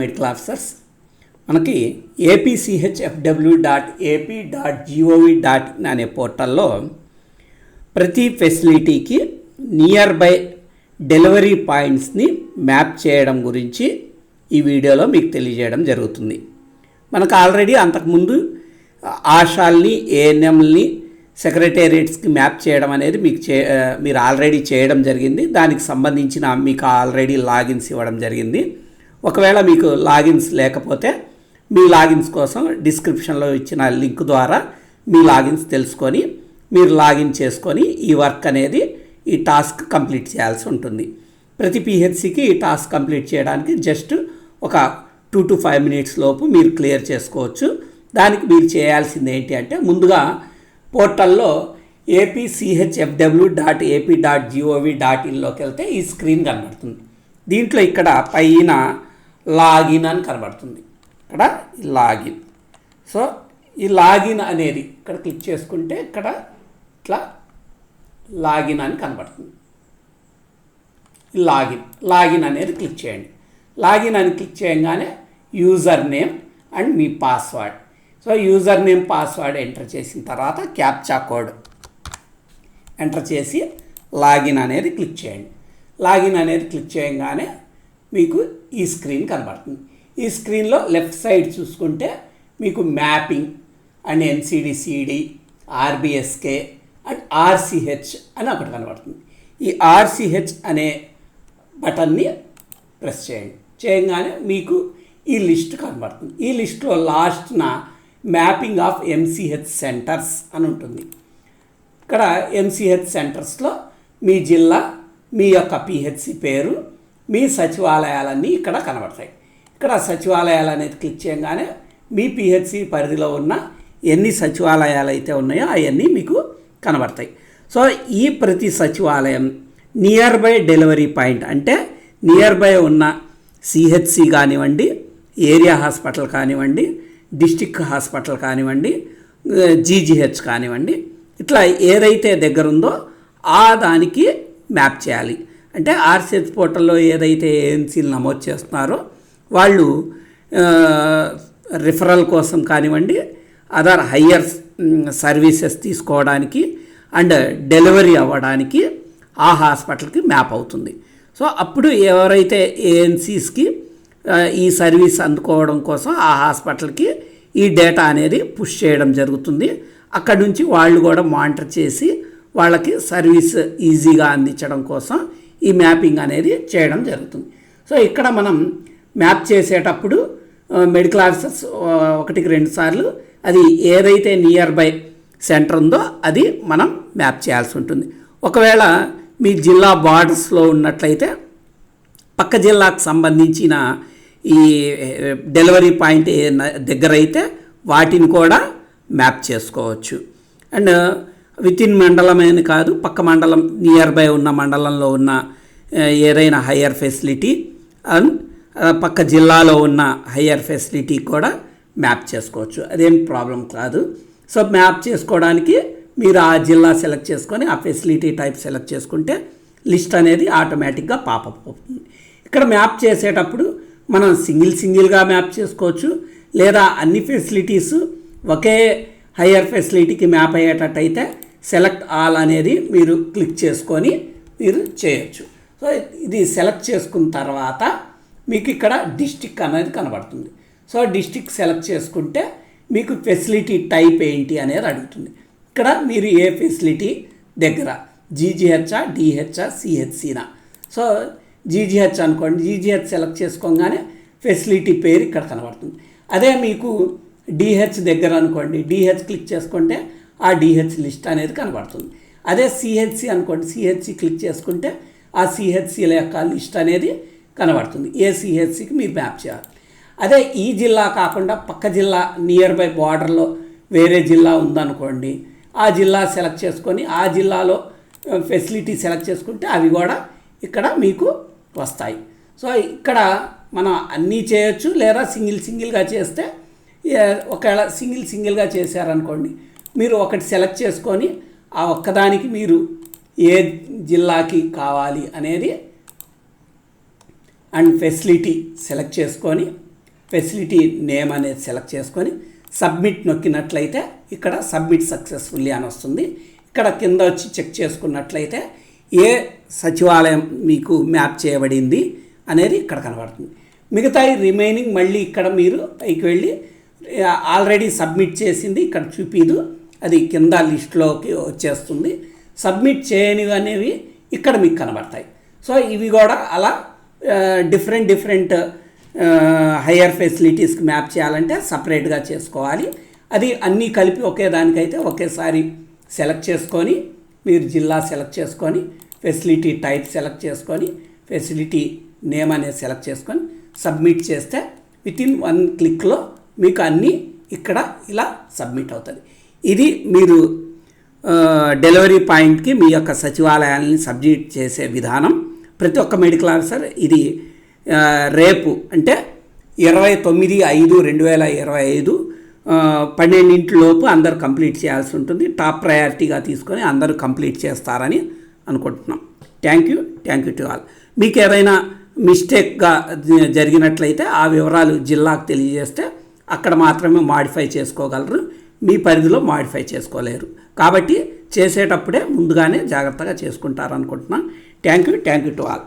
Medical officers మనకి APCHFW dot AP dot GOV dot in అనే పోర్టల్లో ప్రతి ఫెసిలిటీకి నియర్ బై డెలివరీ పాయింట్స్ని మ్యాప్ చేయడం గురించి ఈ వీడియోలో మీకు తెలియజేయడం జరుగుతుంది. మనకు ఆల్రెడీ అంతకుముందు ఆశాల్ని ఏఎన్ఎంని సెక్రటేరియట్స్కి మ్యాప్ చేయడం అనేది మీకు చే మీరు ఆల్రెడీ చేయడం జరిగింది. దానికి సంబంధించిన మీకు ఆల్రెడీ లాగిన్స్ ఇవ్వడం జరిగింది. ఒకవేళ మీకు లాగిన్స్ లేకపోతే మీ లాగిన్స్ కోసం డిస్క్రిప్షన్లో ఇచ్చిన లింక్ ద్వారా మీ లాగిన్స్ తెలుసుకొని మీరు లాగిన్ చేసుకొని ఈ వర్క్ అనేది ఈ టాస్క్ కంప్లీట్ చేయాల్సి ఉంటుంది. ప్రతి పిహెచ్సికి ఈ టాస్క్ కంప్లీట్ చేయడానికి జస్ట్ ఒక టూ టు ఫైవ్ మినిట్స్ లోపు మీరు క్లియర్ చేసుకోవచ్చు. దానికి మీరు చేయాల్సింది ఏంటి అంటే ముందుగా పోర్టల్లో APCHFW dot AP dot GOV dot ఇన్లోకి వెళ్తే ఈ స్క్రీన్ కనబడుతుంది. దీంట్లో ఇక్కడ పైన లాగిన్ అని కనబడుతుంది. ఇక్కడ లాగిన్. సో ఈ లాగిన్ అనేది ఇక్కడ క్లిక్ చేసుకుంటే ఇక్కడ ఇట్లా లాగిన్ అని కనబడుతుంది. లాగిన్. లాగిన్ అనేది క్లిక్ చేయండి. లాగిన్ అని క్లిక్ చేయగానే user name and me password. So user name password enter చేసిన తర్వాత క్యాప్చా కోడ్ ఎంటర్ చేసి లాగిన్ అనేది క్లిక్ చేయండి. లాగిన్ అనేది క్లిక్ చేయగానే మీకు ఈ స్క్రీన్ కనబడుతుంది. ఈ స్క్రీన్లో లెఫ్ట్ సైడ్ చూసుకుంటే మీకు mapping and NCD CD RBSK and RCH అని ఒకటి కనబడుతుంది. ఈ ఆర్సిహెచ్ అనే బటన్ని ప్రెస్ చేయండి. చేయగానే మీకు ఈ లిస్ట్ కనబడుతుంది. ఈ లిస్ట్లో లాస్ట్న మ్యాపింగ్ ఆఫ్ ఎంసీహెచ్ సెంటర్స్ అని ఉంటుంది. ఇక్కడ ఎంసీహెచ్ సెంటర్స్లో మీ జిల్లా మీ యొక్క పిహెచ్సి పేరు మీ సచివాలయాలన్నీ ఇక్కడ కనబడతాయి. ఇక్కడ సచివాలయాలు అనేది క్లిక్ చేయగానే మీ పిహెచ్సి పరిధిలో ఉన్న ఎన్ని సచివాలయాలు అయితే ఉన్నాయో అవన్నీ మీకు కనబడతాయి. సో ఈ ప్రతి సచివాలయం నియర్ బై డెలివరీ పాయింట్ అంటే నియర్ బై ఉన్న సిహెచ్సి కానివ్వండి ఏరియా హాస్పిటల్ కానివ్వండి డిస్టిక్ హాస్పిటల్ కానివ్వండి జీజీహెచ్ కానివ్వండి ఇట్లా ఏదైతే దగ్గరుందో ఆ దానికి మ్యాప్ చేయాలి. అంటే ఆర్సిహెచ్ పోర్టల్లో ఏదైతే ఏఎన్సీలు నమోదు చేస్తున్నారో వాళ్ళు రిఫరల్ కోసం కానివ్వండి అదర్ హయ్యర్ సర్వీసెస్ తీసుకోవడానికి అండ్ డెలివరీ అవ్వడానికి ఆ హాస్పిటల్కి మ్యాప్ అవుతుంది. సో అప్పుడు ఎవరైతే ఏఎన్సీస్కి ఈ సర్వీస్ అందుకోవడం కోసం ఆ హాస్పిటల్కి ఈ డేటా అనేది పుష్ చేయడం జరుగుతుంది. అక్కడ నుంచి వాళ్ళు కూడా మానిటర్ చేసి వాళ్ళకి సర్వీస్ ఈజీగా అందించడం కోసం ఈ మ్యాపింగ్ అనేది చేయడం జరుగుతుంది. సో ఇక్కడ మనం మ్యాప్ చేసేటప్పుడు మెడికల్ ఆఫీసర్స్ ఒకటికి రెండు సార్లు అది ఏదైతే నియర్ బై సెంటర్ ఉందో అది మనం మ్యాప్ చేయాల్సి ఉంటుంది. ఒకవేళ మీ జిల్లా బార్డర్స్లో ఉన్నట్లయితే పక్క జిల్లాకు సంబంధించిన ఈ డెలివరీ పాయింట్ దగ్గర అయితే వాటిని కూడా మ్యాప్ చేసుకోవచ్చు. అండ్ విత్ ఇన్ మండలమే కాదు పక్క మండలం నియర్ బై ఉన్న మండలంలో ఉన్న ఏదైనా హయ్యర్ ఫెసిలిటీ అండ్ పక్క జిల్లాలో ఉన్న హయ్యర్ ఫెసిలిటీ కూడా మ్యాప్ చేసుకోవచ్చు. అదేం ప్రాబ్లం కాదు. సో మ్యాప్ చేసుకోవడానికి మీరు ఆ జిల్లా సెలెక్ట్ చేసుకొని ఆ ఫెసిలిటీ టైప్ సెలెక్ట్ చేసుకుంటే లిస్ట్ అనేది ఆటోమేటిక్గా పాపప్ అవుతుంది. ఇక్కడ మ్యాప్ చేసేటప్పుడు మనం సింగిల్ సింగిల్గా మ్యాప్ చేసుకోవచ్చు. లేదా అన్ని ఫెసిలిటీస్ ఒకే హయ్యర్ ఫెసిలిటీకి మ్యాప్ అయ్యేటట్టయితే సెలెక్ట్ ఆల్ అనేది మీరు క్లిక్ చేసుకొని మీరు చేయొచ్చు. సో ఇది సెలెక్ట్ చేసుకున్న తర్వాత మీకు ఇక్కడ డిస్టిక్ అనేది కనబడుతుంది. సో డిస్టిక్ సెలెక్ట్ చేసుకుంటే మీకు ఫెసిలిటీ టైప్ ఏంటి అనేది అడుగుతుంది. ఇక్కడ మీరు ఏ ఫెసిలిటీ దగ్గర? జీజీహెచ్ఆ డిహెచ్ఆ సిహెచ్సినా సో జీజీహెచ్ అనుకోండి జీజీహెచ్ సెలెక్ట్ చేసుకోగానే ఫెసిలిటీ పేరు ఇక్కడ కనబడుతుంది. అదే మీకు డిహెచ్ దగ్గర అనుకోండి డిహెచ్ క్లిక్ చేసుకుంటే ఆ డిహెచ్ లిస్ట్ అనేది కనబడుతుంది. అదే సిహెచ్సి అనుకోండి సిహెచ్సి క్లిక్ చేసుకుంటే ఆ సిహెచ్సిల యొక్క లిస్ట్ అనేది కనబడుతుంది. ఏ సిహెచ్సికి మీరు మ్యాప్ చేయాలి. అదే ఈ జిల్లా కాకుండా పక్క జిల్లా నియర్ బై బార్డర్లో వేరే జిల్లా ఉందనుకోండి ఆ జిల్లా సెలెక్ట్ చేసుకొని ఆ జిల్లాలో ఫెసిలిటీ సెలెక్ట్ చేసుకుంటే అవి కూడా ఇక్కడ మీకు వస్తాయి. సో ఇక్కడ మనం అన్నీ చేయొచ్చు లేదా సింగిల్ సింగిల్గా చేస్తే ఒకవేళ సింగిల్ సింగిల్గా చేశారనుకోండి మీరు ఒకటి సెలెక్ట్ చేసుకొని ఆ ఒక్కదానికి మీరు ఏ జిల్లాకి కావాలి అనేది అండ్ ఫెసిలిటీ సెలెక్ట్ చేసుకొని ఫెసిలిటీ నేమ్ అనేది సెలెక్ట్ చేసుకొని సబ్మిట్ నొక్కినట్లయితే ఇక్కడ సబ్మిట్ సక్సెస్ఫుల్లీ అని వస్తుంది. ఇక్కడ కింద వచ్చి చెక్ చేసుకున్నట్లయితే ఏ సచివాలయం మీకు మ్యాప్ చేయబడింది అనేది ఇక్కడ కనబడుతుంది. మిగతా రిమైనింగ్ మళ్ళీ ఇక్కడ మీరు పైకి వెళ్ళి ఆల్రెడీ సబ్మిట్ చేసింది ఇక్కడ చూపిదు. అది కింద లిస్టులోకి వచ్చేస్తుంది. సబ్మిట్ చేయనివి అనేవి ఇక్కడ మీకు కనబడతాయి. సో ఇవి కూడా అలా డిఫరెంట్ డిఫరెంట్ హయ్యర్ ఫెసిలిటీస్కి మ్యాప్ చేయాలంటే సపరేట్గా చేసుకోవాలి. అది అన్నీ కలిపి ఒకే దానికైతే ఒకేసారి సెలెక్ట్ చేసుకొని మీరు జిల్లా సెలెక్ట్ చేసుకొని ఫెసిలిటీ టైప్ సెలెక్ట్ చేసుకొని ఫెసిలిటీ నేమ్ అనేది సెలెక్ట్ చేసుకొని సబ్మిట్ చేస్తే విత్ ఇన్ వన్ క్లిక్లో మీకు అన్నీ ఇక్కడ ఇలా సబ్మిట్ అవుతుంది ఇది మీరు డెలివరీ పాయింట్కి మీ యొక్క సచివాలయాన్ని సబ్మిట్ చేసే విధానం ప్రతి ఒక్క మెడికల్ ఆఫీసర్ ఇది రేపు అంటే ఇరవై తొమ్మిది ఐదు రెండు వేల ఇరవై ఐదు పన్నెండింటిలోపు అందరు కంప్లీట్ చేయాల్సి ఉంటుంది. టాప్ ప్రయారిటీగా తీసుకొని అందరూ కంప్లీట్ చేస్తారని అనుకుంటున్నాం. Thank you thank you to all మీకు ఏదైనా మిస్టేక్గా జరిగినట్లయితే ఆ వివరాలు జిల్లాకు తెలియజేస్తే అక్కడ మాత్రమే మాడిఫై చేసుకోగలరు. మీ పరిధిలో మాడిఫై చేసుకోలేరు. కాబట్టి చేసేటప్పుడే ముందుగానే జాగ్రత్తగా చేసుకుంటారనుకుంటున్నాను. Thank you thank you to all